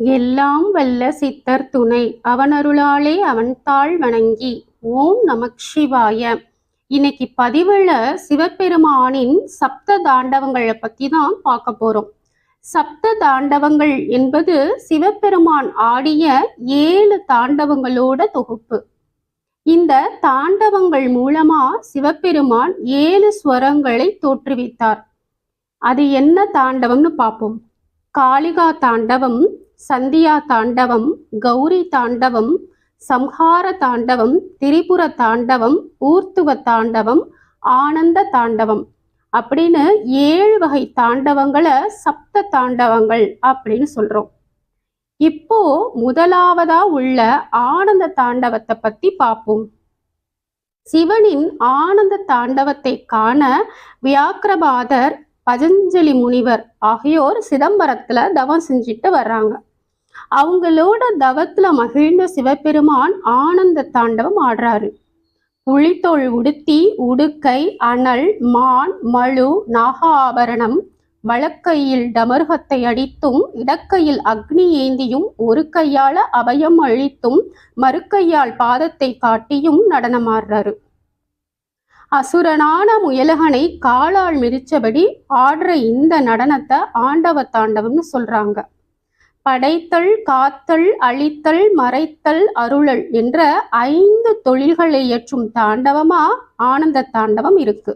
எல்லாம் வல்ல சித்தர் துணை. அவனருளாலே அவன் தாழ் வணங்கி ஓம் நமக் சிவாய. இன்னைக்கு பதிவுல சிவபெருமானின் சப்த தாண்டவங்களை பத்தி தான் பார்க்க போறோம். சப்த தாண்டவங்கள் என்பது சிவபெருமான் ஆடிய ஏழு தாண்டவங்களோட தொகுப்பு. இந்த தாண்டவங்கள் மூலமா சிவபெருமான் ஏழு ஸ்வரங்களை தோற்றுவித்தார். அது என்ன தாண்டவம்னு பார்ப்போம். காளிகா தாண்டவம் சந்தியா தாண்டவம் கௌரி தாண்டவம் சம்ஹார தாண்டவம் திரிபுர தாண்டவம் ஊர்த்துவ தாண்டவம் ஆனந்த தாண்டவம் அப்படின்னு ஏழு வகை தாண்டவங்களை சப்த தாண்டவங்கள் அப்படின்னு சொல்றோம். இப்போ முதலாவதா உள்ள ஆனந்த தாண்டவத்தை பத்தி பார்ப்போம் சிவனின் ஆனந்த தாண்டவத்தை காண வியாக்கிரபாதர் பதஞ்சலி முனிவர் ஆகியோர் சிதம்பரத்துல தவம் செஞ்சுட்டு வர்றாங்க. அவங்களோட தவத்துல மகிழ்ந்த சிவபெருமான் ஆனந்த தாண்டவம் ஆடுறாரு. புலித்தோள் உடுத்தி உடுக்கை அனல் மான் மழு நாக ஆபரணம் வழக்கையில் டமருகத்தை அடித்தும் இடக்கையில் அக்னி ஏந்தியும் ஒரு கையால அபயம் அழித்தும் மறுக்கையால் பாதத்தை காட்டியும் நடனமாடுறாரு. அசுரனான முயலகனை காலால் மிதிச்சபடி ஆடுற இந்த நடனத்தை ஆண்டவ தாண்டவம்னு சொல்றாங்க. படைத்தல் காத்தல் அழித்தல் மறைத்தல் அருளல் என்ற ஐந்து தொழில்களை இயற்றும் தாண்டவமா ஆனந்த தாண்டவம் இருக்கு.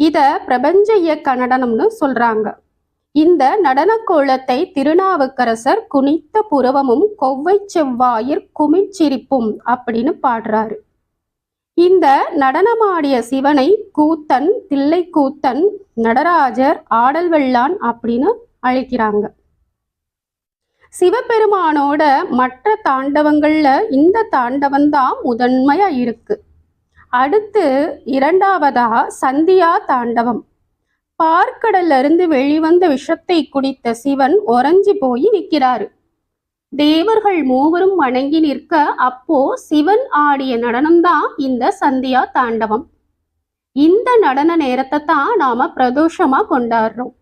இத பிரபஞ்ச இயக்க நடனம்னு சொல்றாங்க. இந்த நடன கோலத்தை திருநாவுக்கரசர் குனித்த புருவமும் கொவ்வை செவ்வாயிற் குமிழ்ச்சிரிப்பும் அப்படின்னு பாடுறாரு. இந்த நடனமாடிய சிவனை கூத்தன் தில்லை கூத்தன் நடராஜர் ஆடல் வெள்ளான் அப்படின்னு அழைக்கிறாங்க. சிவபெருமானோட மற்ற தாண்டவங்கள்ல இந்த தாண்டவம் தான் முதன்மையா இருக்கு. அடுத்து இரண்டாவதா சந்தியா தாண்டவம். பார்க்கடல்ல இருந்து வெளிவந்த விஷத்தை குடித்த சிவன் உறைஞ்சி போய் நிற்கிறாரு. தேவர்கள் மூவரும் வணங்கி நிற்க அப்போ சிவன் ஆடிய நடனம்தான் இந்த சந்தியா தாண்டவம். இந்த நடன நேரத்தை தான் நாம பிரதோஷமா கொண்டாடுறோம்.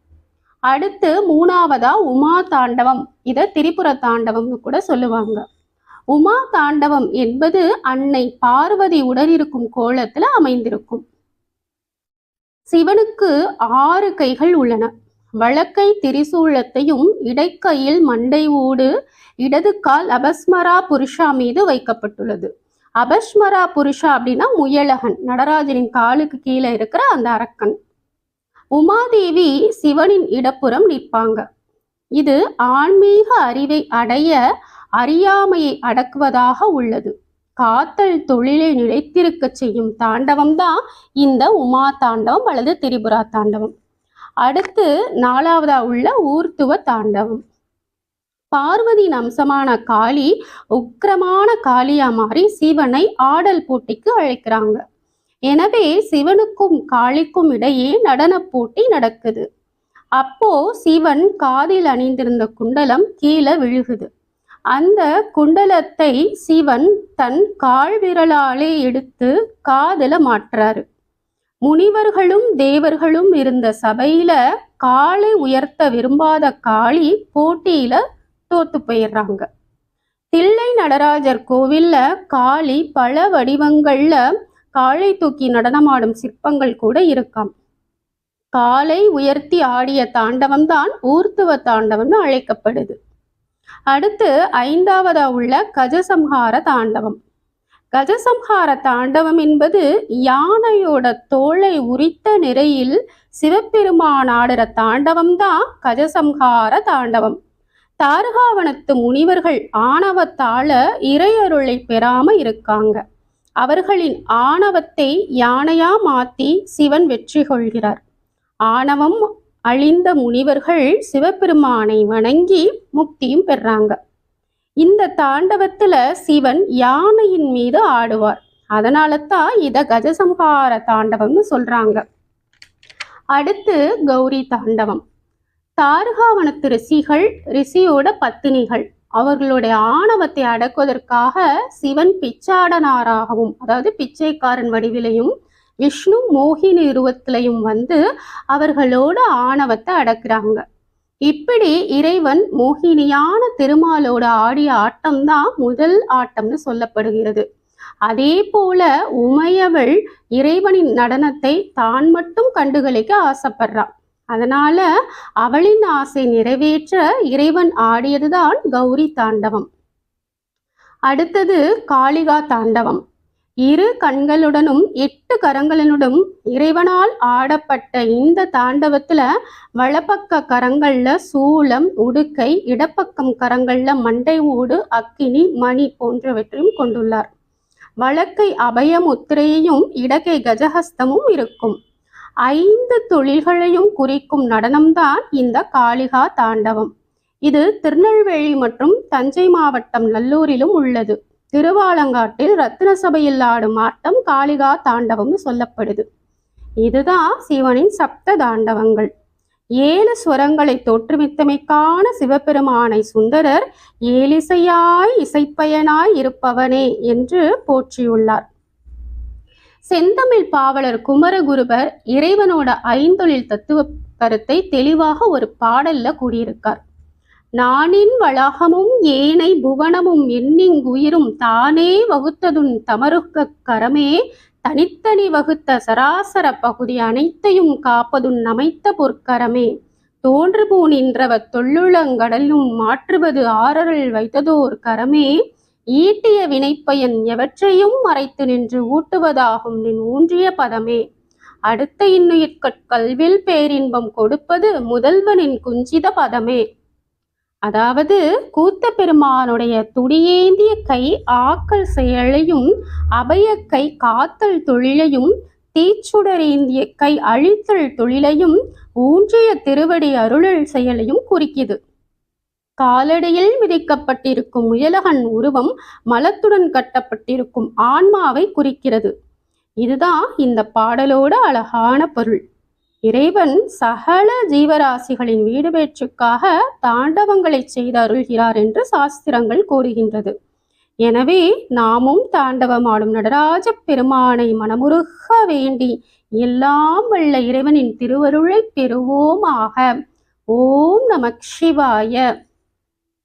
அடுத்து மூணாவதா உமா தாண்டவம். இத திரிபுர தாண்டவம்னு கூட சொல்லுவாங்க. உமா தாண்டவம் என்பது அன்னை பார்வதி உடனிருக்கும் கோலத்துல அமைந்திருக்கும். சிவனுக்கு ஆறு கைகள் உள்ளன. வழக்கை திரிசூலத்தையும் இடைக்கையில் மண்டை ஊடு இடது கால் அபஸ்மரா புருஷா மீது வைக்கப்பட்டுள்ளது. அபஸ்மரா புருஷா அப்படின்னா முயலகன் நடராஜனின் காலுக்கு கீழே இருக்கிற அந்த அரக்கன். உமாதேவி சிவனின் இடப்புறம் நிற்பாங்க. இது ஆன்மீக அறிவை அடைய அறியாமையை அடக்குவதாக உள்ளது. காத்தல் தொழிலை நிலைத்திருக்க செய்யும் தாண்டவம் தான் இந்த உமா தாண்டவம் அல்லது திரிபுரா தாண்டவம். அடுத்து நாலாவதா உள்ள ஊர்த்துவ தாண்டவம் பார்வதியின் அம்சமான காளி உக்கிரமான காளியா மாறி சிவனை ஆடல் போட்டிக்கு அழைக்கிறாங்க. எனவே சிவனுக்கும் காளிக்கும் இடையே நடன போட்டி நடக்குது. அப்போ சிவன் காதில் அணிந்திருந்த குண்டலம் கீழே விழுகுது. அந்த குண்டலத்தை சிவன் தன் கால் விரலாலே எடுத்து காதில் மாற்றாரு. முனிவர்களும் தேவர்களும் இருந்த சபையில காலை உயர்த்த விரும்பாத காளி போட்டியில தோத்து போயிடுறாங்க. தில்லை நடராஜர் கோவில்ல காளி பல வடிவங்கள்ல காளை தூக்கி நடனமாடும் சிற்பங்கள் கூட இருக்காம். காலை உயர்த்தி ஆடிய தாண்டவம் தான் ஊர்த்துவ தாண்டவம்னு அழைக்கப்படுது. அடுத்து ஐந்தாவதா உள்ள கஜசம்ஹார தாண்டவம். கஜசம்ஹார தாண்டவம் என்பது யானையோட தோலை உரித்த நிறையில் சிவபெருமான் ஆடுற தாண்டவம் தான் கஜசம்ஹார தாண்டவம் தாரகாவனத்து முனிவர்கள் ஆணவத்தால இறையருளை பெறாம இருக்காங்க. அவர்களின் ஆணவத்தை யானையா மாத்தி சிவன் வெற்றி கொள்கிறார். ஆணவம் அழிந்த முனிவர்கள் சிவபெருமானை வணங்கி முக்தியும் பெறாங்க. இந்த தாண்டவத்துல சிவன் யானையின் மீது ஆடுவார். அதனால தான் இத கஜசம்ஹார தாண்டவம்னு சொல்றாங்க. அடுத்து கௌரி தாண்டவம். தாரகாவனத்து ரிஷிகள் ரிஷியோட பத்தினிகள். அவர்களுடைய ஆணவத்தை அடக்குவதற்காக சிவன் பிச்சாடனாராகவும் அதாவது பிச்சைக்காரன் வடிவிலையும் விஷ்ணு மோகினி உருவத்திலையும் வந்து அவர்களோட ஆணவத்தை அடக்குறாங்க. இப்படி இறைவன் மோகினியான திருமாலோட ஆடிய ஆட்டம்தான் முதல் ஆட்டம்னு சொல்லப்படுகிறது. அதே போல உமையவள் இறைவனின் நடனத்தை தான் மட்டும் கண்டுகளிக்க ஆசைப்படுறான் அதனால அவளின் ஆசை நிறைவேற்ற இறைவன் ஆடியதுதான் கௌரி தாண்டவம். அடுத்தது காளிகா தாண்டவம். இரு கண்களுடனும் எட்டு கரங்களுடனும் இறைவனால் ஆடப்பட்ட இந்த தாண்டவத்துல வலப்பக்க கரங்கள்ல சூலம் உடுக்கை இடப்பக்கம் கரங்கள்ல மண்டை ஊடு அக்கினி மணி போன்றவற்றையும் கொண்டுள்ளார். வழக்கை அபயமுத்திரையையும் இடக்கை கஜஹஸ்தமும் இருக்கும். ஐந்து தொழில்களையும் குறிக்கும் நடனம்தான் இந்த காளிகா தாண்டவம். இது திருநெல்வேலி மற்றும் தஞ்சை மாவட்டம் நல்லூரிலும் உள்ளது. திருவாலங்காட்டில் ரத்தின சபையில் ஆடும் ஆட்டம் காளிகா தாண்டவம்னு சொல்லப்படுது. இதுதான் சிவனின் சப்த தாண்டவங்கள். ஏழு ஸ்வரங்களை தோற்றுவித்தமைக்கான சிவபெருமானை சுந்தரர் ஏலிசையாய் இசைப்பயனாய் இருப்பவனே என்று போற்றியுள்ளார். செந்தமிழ் பாவலர் குமரகுருபர் இறைவனோட ஐந்தொழில் தத்துவ கருத்தை தெளிவாக ஒரு பாடல்ல கூறியிருக்கார். நானின் வளாகமும் ஏனை புவனமும் எண்ணிங்குயிரும் தானே வகுத்ததுன் தமருக்க கரமே தனித்தனி வகுத்த சராசர பகுதி அனைத்தையும் காப்பதுன் அமைத்த பொற்கரமே. தோன்றுபூ நின்றவ தொல்லுளங்கடலும் மாற்றுவது ஆறரல் வைத்ததோர் கரமே. ஈட்டிய வினைப்பயன் எவற்றையும் மறைத்து நின்று ஊட்டுவதாகும் நின் ஊன்றிய பதமே. அடுத்த இன்னுயிர்கட் கல்வில் பேரின்பம் கொடுப்பது முதல்வனின் குஞ்சித பதமே. அதாவது கூத்த பெருமானுடைய துடியேந்திய கை ஆக்கல் செயலையும் அபய கை காத்தல் தொழிலையும் தீச்சுடரேந்திய கை அழித்தல் தொழிலையும் ஊன்றிய திருவடி அருளல் செயலையும் குறிக்குது. காலடியில் விதிக்கப்பட்டிருக்கும் முயலகன் உருவம் மலத்துடன் கட்டப்பட்டிருக்கும் ஆன்மாவை குறிக்கிறது. இதுதான் இந்த பாடலோட அழகான பொருள். இறைவன் சகல ஜீவராசிகளின் வீடு வேற்றுக்காக தாண்டவங்களை செய்து அருள்கிறார் என்று சாஸ்திரங்கள் கூறுகின்றது. எனவே நாமும் தாண்டவமாடும் நடராஜ பெருமானை மனமுருக வேண்டி எல்லாம் வல்ல இறைவனின் திருவருளை பெறுவோமாக. ஓம் நமக் சிவாய.